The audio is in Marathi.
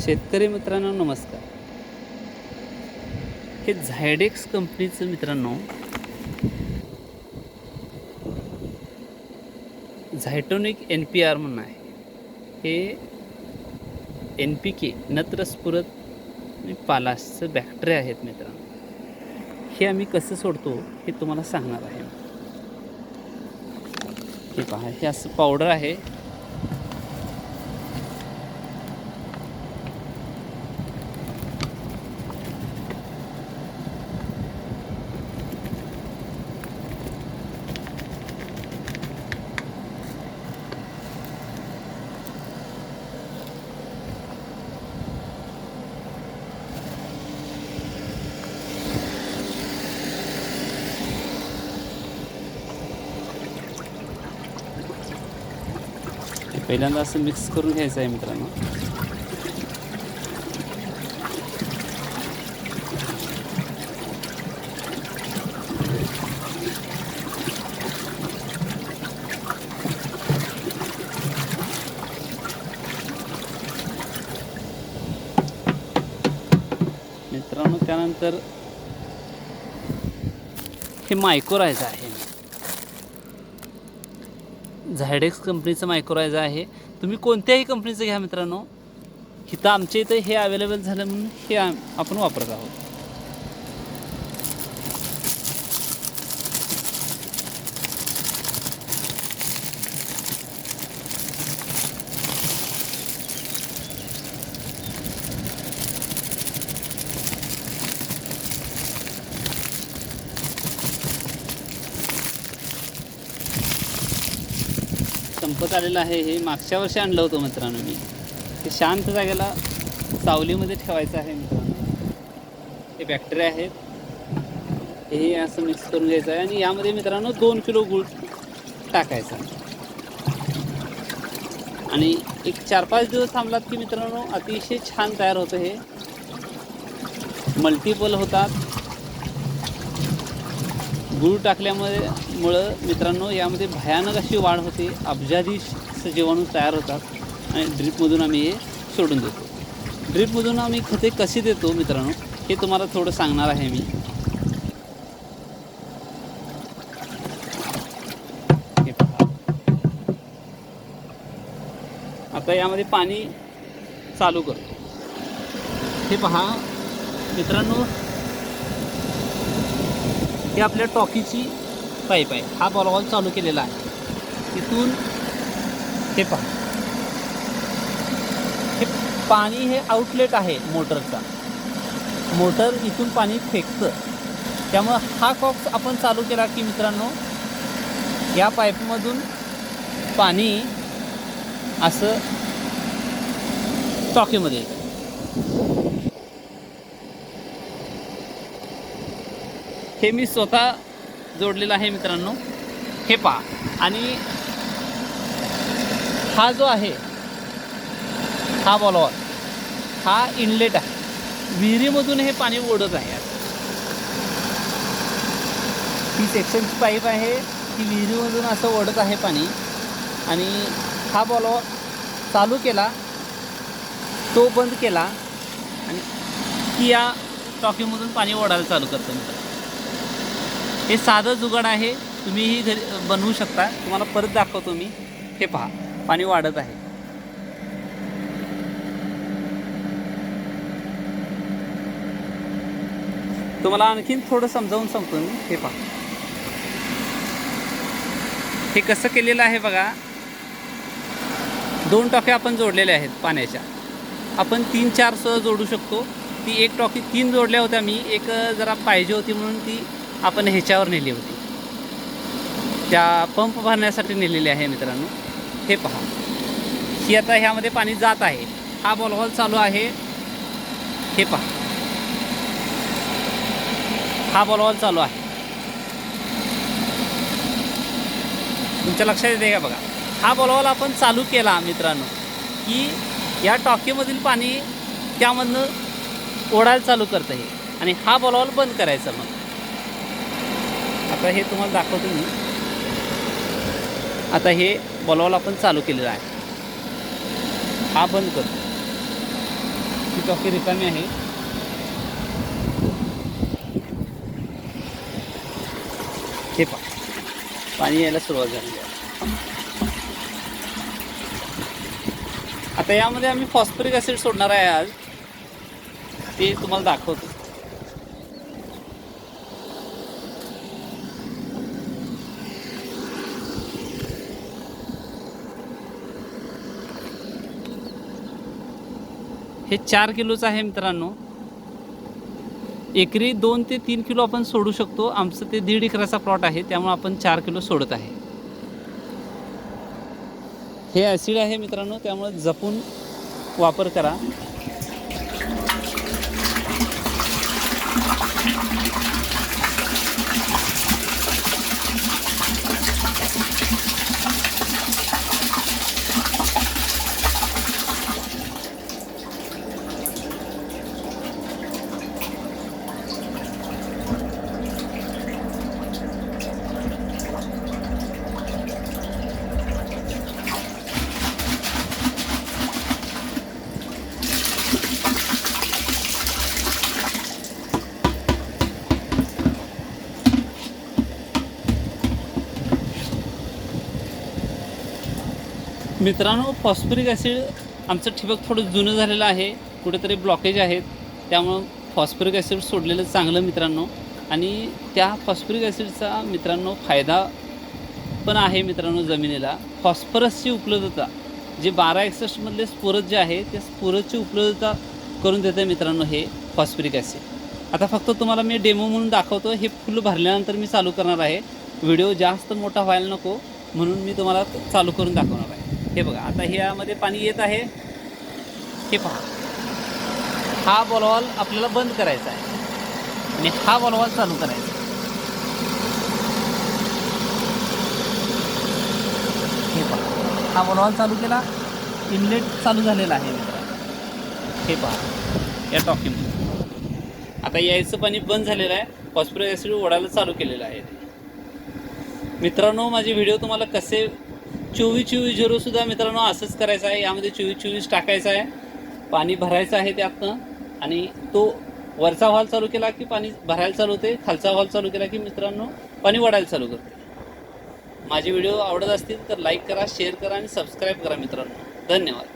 शेतकरी मित्रांनो नमस्कार. हे झायडेक्स कंपनीचं मित्रांनो झायटोनिक एन पी आर म्हणून आहे. हे एन पी के नत्रस्फुरत पालासचं बॅक्टेरिया आहेत मित्रांनो. हे आम्ही कसं सोडतो हे तुम्हाला सांगणार आहे. हे पहा हे असं पावडर आहे. पहिल्यांदा असं मिक्स करून घ्यायचं आहे मित्रांनो. मित्रांनो त्यानंतर हे मायक्रोरायझा आहे. झायडेक्स कंपनीचं मायक्रोरायझा आहे. तुम्ही कोणत्याही कंपनीचं घ्या मित्रांनो. इथं आमच्या इथं हे अवेलेबल झालं म्हणून हे आपण वापरत आहोत. संपत आलेलं आहे हे मागच्या वर्षी आणलं होतं मित्रांनो मी. ते शांत जागेला सावलीमध्ये ठेवायचं आहे मित्रांनो. हे बॅक्टेरिया आहेत. हे असं मिक्स करून घ्यायचं आहे आणि यामध्ये मित्रांनो दोन किलो गूळ टाकायचा आणि एक चार पाच दिवस थांबलात की मित्रांनो अतिशय छान तयार होतं हे. मल्टिपल होतात. गूळ टाकल्यामुळे मुळं मित्रांनो यामध्ये भयानक अशी वाढ होते. अब्जाधी स- जीवाणू तयार होतात आणि ड्रीपमधून आम्ही हे सोडून देतो. ड्रीपमधून आम्ही खते कशी देतो मित्रांनो हे तुम्हाला थोडं सांगणार आहे मी. आता यामध्ये पाणी चालू करतो. हे पहा. मित्रांनो ही आपल्या टॉकीची पाईप आहे. हा बॉलवॉल चालू केलेला आहे. तिथून हे पहा. हे पाणी हे आउटलेट आहे मोटरचा. मोटर इथून पाणी फेकतं. त्यामुळं हा कॉक्स आपण चालू केला की मित्रांनो या पाईपमधून पाणी असं टॉकीमध्ये येतं. हे मी स्वतः जोडलेलं आहे मित्रांनो. हे पहा. आणि हा जो आहे हा बॉलवर हा इनलेट आहे. विहिरीमधून हे पाणी ओढत आहे. ही सेक्शनची पाईप आहे. ती विहिरीमधून असं ओढत आहे पाणी. आणि हा बॉलवर चालू केला तो बंद केला. आणि की या टॉकीमधून पाणी ओढायला चालू करतो मित्रांनो. हे साधं जुगाड आहे. तुम्हीही घरी बनवू शकता. तुम्हाला परत दाखवतो मी. हे पहा पाणी वाढत आहे. तुम्हाला आणखीन थोडं समजावून सांगतो मी. हे पहा. हे कसं केलेलं आहे बघा. दोन टॉक्या आपण जोडलेल्या आहेत पाण्याच्या. आपण तीन चार सह जोडू शकतो. ती एक टॉकी तीन जोडल्या होत्या मी. एक जरा पाहिजे होती म्हणून ती आपण ह्याच्यावर नेली होती. त्या पंप भरण्यासाठी नेलेली आहे मित्रांनो. हे पहा. ही आता ह्यामध्ये पाणी जात आहे. हा बॉलहॉल चालू आहे. हे पहा. हा बॉलहॉल चालू आहे. तुमच्या लक्षात येते का बघा? हा बॉलहॉल आपण चालू केला मित्रांनो की या टॉकीमधील पाणी त्यामधनं ओढायला चालू करतं हे. आणि हा बॉलहॉल बंद करायचा मग. आता हे तुम्हाला दाखवतो मी. आता हे बॉलवॉल आपण चालू केलेलं आहे. हा बंद करतो ही टॉकी रिकामी आहे. हे पा पाणी यायला सुरुवात झाली. आहे आता यामध्ये आम्ही फॉस्फरिक ॲसिड सोडणार आहे आज. ते तुम्हाला दाखवतो. हे चार किलोचं आहे मित्रांनो. एकरी दोन ते तीन किलो आपण सोडू शकतो. आमचं ते दीड एकराचा प्लॉट आहे त्यामुळे आपण चार किलो सोडत आहे. हे ॲसिड आहे मित्रांनो त्यामुळे जपून वापर करा. मित्रांनो फॉस्फरिक ॲसिड आमचं ठिबक थोडं जुनं झालेलं आहे कुठेतरी ब्लॉकेज आहेत. त्यामुळं फॉस्फरिक ॲसिड सोडलेलं चांगलं मित्रांनो. आणि त्या फॉस्फरिक ॲसिडचा मित्रांनो फायदा पण आहे मित्रांनो जमिनीला. फॉस्फरसची उपलब्धता जे बारा एकसष्टमधले स्पोरस जे आहे त्या स्पोरसची उपलब्धता करून देतं मित्रांनो हे फॉस्फरिक ॲसिड. आता फक्त तुम्हाला मी डेमो म्हणून दाखवतो हे फुल भरल्यानंतर मी चालू करणार आहे. व्हिडिओ जास्त मोठा व्हायला नको म्हणून मी तुम्हाला चालू करून दाखवणार आहे. हे बघा आता ह्यामध्ये पाणी येत आहे. हे पहा. हा बॉलवॉल आपल्याला बंद करायचा आहे. आणि हा बॉलवॉल चालू करायचा हे पहा. हा बॉलवॉल चालू केला. इनलेट चालू झालेला आहे. हे पहा. या टॉकीमध्ये आता यायचं पाणी बंद झालेलं आहे. फॉस्फरिक ॲसिड ओढायला चालू केलेलं आहे. मित्रांनो माझे व्हिडिओ तुम्हाला कसे चोवीस चोवीस झिरो सुद्धा मित्रांनो असंच करायचं आहे. यामध्ये चोवीस चोवीस टाकायचं आहे. पाणी भरायचं आहे त्यातनं आणि तो वरचा हॉल चालू केला की पाणी भरायला चालू होते. खालचा हॉल चालू केला की मित्रांनो पाणी वाढायला चालू करते. माझे व्हिडिओ आवडत असतील तर लाईक करा शेअर करा आणि सबस्क्राईब करा मित्रांनो. धन्यवाद.